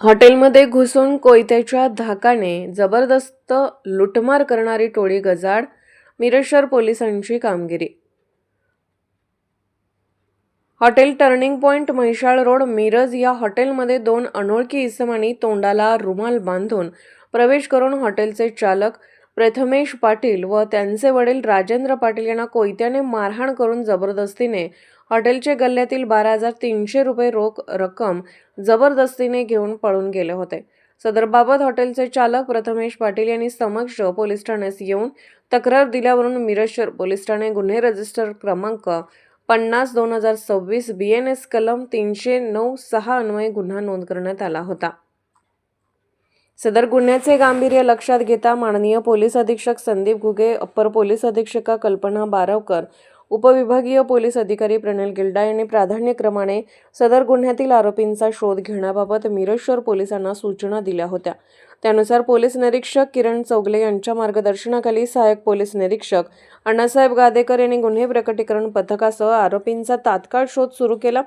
हॉटेलमध्ये घुसून कोयत्याच्या धाकाने जबरदस्त लुटमार करणारी टोळी गजाड मिरेश्वर पोलिसांची कामगिरी. Hotel turning point Mhaishal road Miraj या हॉटेलमध्ये दोन अनोळखी इसमांनी तोंडाला रुमाल बांधून प्रवेश करून हॉटेलचे चालक प्रथमेश पाटील व त्यांचे वडील राजेंद्र पाटील यांना कोयत्याने मारहाण करून जबरदस्तीने हॉटेलचे गल्ल्यातील बारा हजार तीनशे रुपये रोख रक्कम जबरदस्तीने घेऊन पळून गेले होते. सदरबाबत हॉटेलचे चालक प्रथमेश पाटील यांनी समक्ष पोलीस ठाण्यास येऊन तक्रार दिल्यावरून मिरजशर पोलीस ठाणे गुन्हे रजिस्टर क्रमांक पन्नास दोन हजार सव्वीस बी एन एस कलम तीनशे नऊ सहा अन्वये गुन्हा नोंद करण्यात आला होता. सदर गुन्ह्याचे गांभीर्य लक्षात घेता माननीय पोलीस अधीक्षक संदीप घुगे अप्पर पोलीस अधीक्षका कल्पना बारवकर उपविभागीय पोलीस अधिकारी प्रणल गिल्डा यांनी प्राधान्यक्रमाने सदर गुन्ह्यातील आरोपींचा शोध घेण्याबाबत मिरज पोलिसांना सूचना दिल्या होत्या. त्यानुसार पोलीस निरीक्षक किरण चौगले यांच्या मार्गदर्शनाखाली सहाय्यक पोलीस निरीक्षक अण्णासाहेब गादेकर यांनी गुन्हे प्रकटीकरण पथकासह आरोपींचा तात्काळ शोध सुरू केला.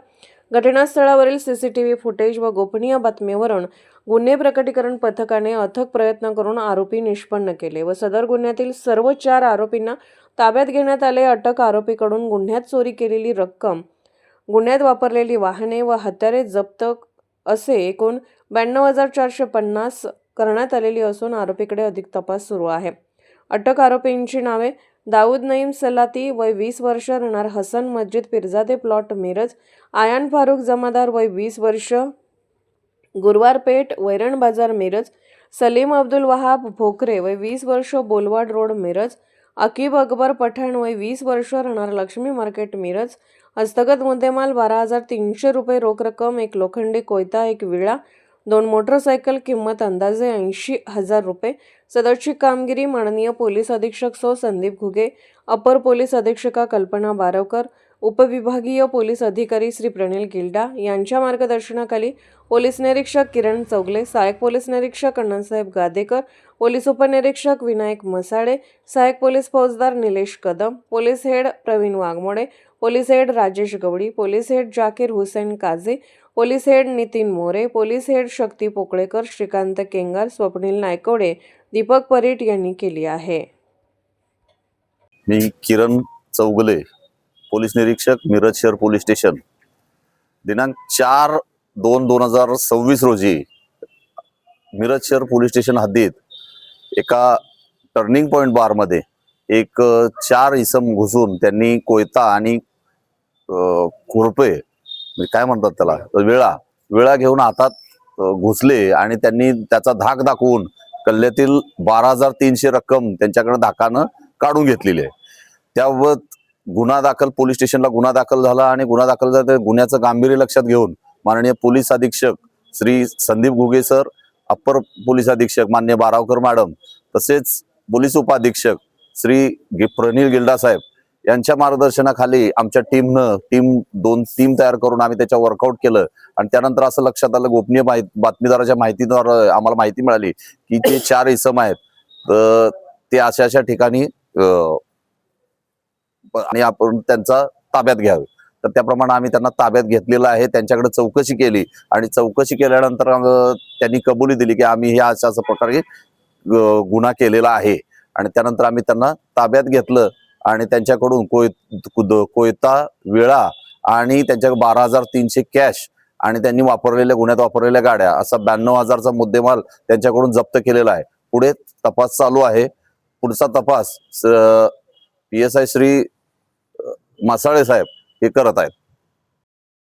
घटनास्थळावरील सीसीटीव्ही फुटेज व गोपनीय बातमीवरून गुन्हे प्रकटीकरण पथकाने अथक प्रयत्न करून आरोपी निष्पन्न केले व सदर गुन्ह्यातील सर्व चार आरोपींना ताब्यात घेण्यात आले. अटक आरोपीकडून गुन्ह्यात चोरी केलेली रक्कम गुन्ह्यात वापरलेली वाहने व हत्यारे जप्त असे एकूण ब्याण्णव हजार चारशे पन्नास करण्यात आलेली असून आरोपीकडे अधिक तपास सुरू आहे. अटक आरोपींची नावे दाऊद नईम सलाती वय वीस वर्ष राहणार हसन मस्जिद पिरजादे प्लॉट मिरज आयान फारुख जमादार वय वीस वर्ष गुरुवारपेठ वैरण बाजार मिरज सलीम अब्दुल वहाब भोकरे वय वीस वर्ष बोलवाड रोड मिरज अकीब अकबर पठाण वय वीस वर्ष राहणार लक्ष्मी मार्केट मिरज हस्तगत मुद्देमाल बारा हजार तीनशे रुपये रोख रक्कम एक लोखंडी कोयता एक विळा दोन मोटरसायकल किंमत अंदाजे ऐंशी हजार रुपये सदरची कामगिरी माननीय पोलीस अधीक्षक सो संदीप घुगे अपर पोलीस अधीक्षका कल्पना बारवकर उपविभागीय पोलीस अधिकारी श्री प्रणिल गिल्डा यांच्या मार्गदर्शनाखाली पोलीस निरीक्षक किरण चौगले सहाय्यक पोलीस निरीक्षक अण्णासाहेब गादेकर पोलीस उपनिरीक्षक विनायक मसाळे सहाय्यक पोलीस फौजदार Nilesh Kadam police head Pravin Waghmode police head Rajesh Gawadi police head Jakir Hussain Kaze police head Nitin More police head Shakti Pokalekar Shrikant Kengar Swapnil Naikwade Deepak Parit यांनी केली आहे. मी किरण Chougale police निरीक्षक मिरज शहर police station. दिनांक चार दोन दोन हजार सव्वीस रोजी मिरज शहर पोलीस स्टेशन हद्दीत एका टर्निंग पॉईंट बारमध्ये एक चार इसम घुसून त्यांनी कोयता आणि खुरपे म्हणजे काय म्हणतात त्याला वेळा वेळा घेऊन हातात घुसले आणि त्यांनी त्याचा धाक दाखवून कल्ल्यातील बारा हजार तीनशे रक्कम त्यांच्याकडे धाकानं काढून घेतलेली आहे. त्याबाबत गुन्हा दाखल पोलीस स्टेशनला गुन्हा दाखल झाला आणि गुन्हा दाखल झाला गुन्ह्याचं गांभीर्य लक्षात घेऊन माननीय पोलीस अधीक्षक Shri Sandeep Ghuge sir upper police अधीक्षक मान्य बारावकर मॅडम तसेच पोलीस उपाधीक्षक श्री प्रनिल गिल्डा साहेब यांच्या मार्गदर्शनाखाली आमच्या टीमनं टीम दोन टीम तयार करून आम्ही त्याच्या वर्कआउट केलं. आणि त्यानंतर असं लक्षात आलं गोपनीय बातमीदाराच्या माहितीद्वारे आम्हाला माहिती मिळाली की जे चार इसम आहेत ते अशा अशा ठिकाणी आणि आपण त्यांचा ताब्यात घ्यावे. तर त्याप्रमाणे आम्ही त्यांना ताब्यात घेतलेलं आहे त्यांच्याकडे चौकशी केली. आणि चौकशी केल्यानंतर त्यांनी कबुली दिली की आम्ही हे अशा अशा प्रकारे गुन्हा केलेला आहे. आणि त्यानंतर आम्ही त्यांना ताब्यात घेतलं. आणि त्यांच्याकडून कोय कोयता वेळा आणि त्यांच्या बारा हजार तीनशे कॅश आणि त्यांनी वापरलेल्या गुन्ह्यात वापरलेल्या गाड्या असा ब्याण्णव हजारचा मुद्देमाल त्यांच्याकडून जप्त केलेला आहे. पुढे तपास चालू आहे. पुढचा तपास P S I Shri Masale साहेब हे करत आहेत.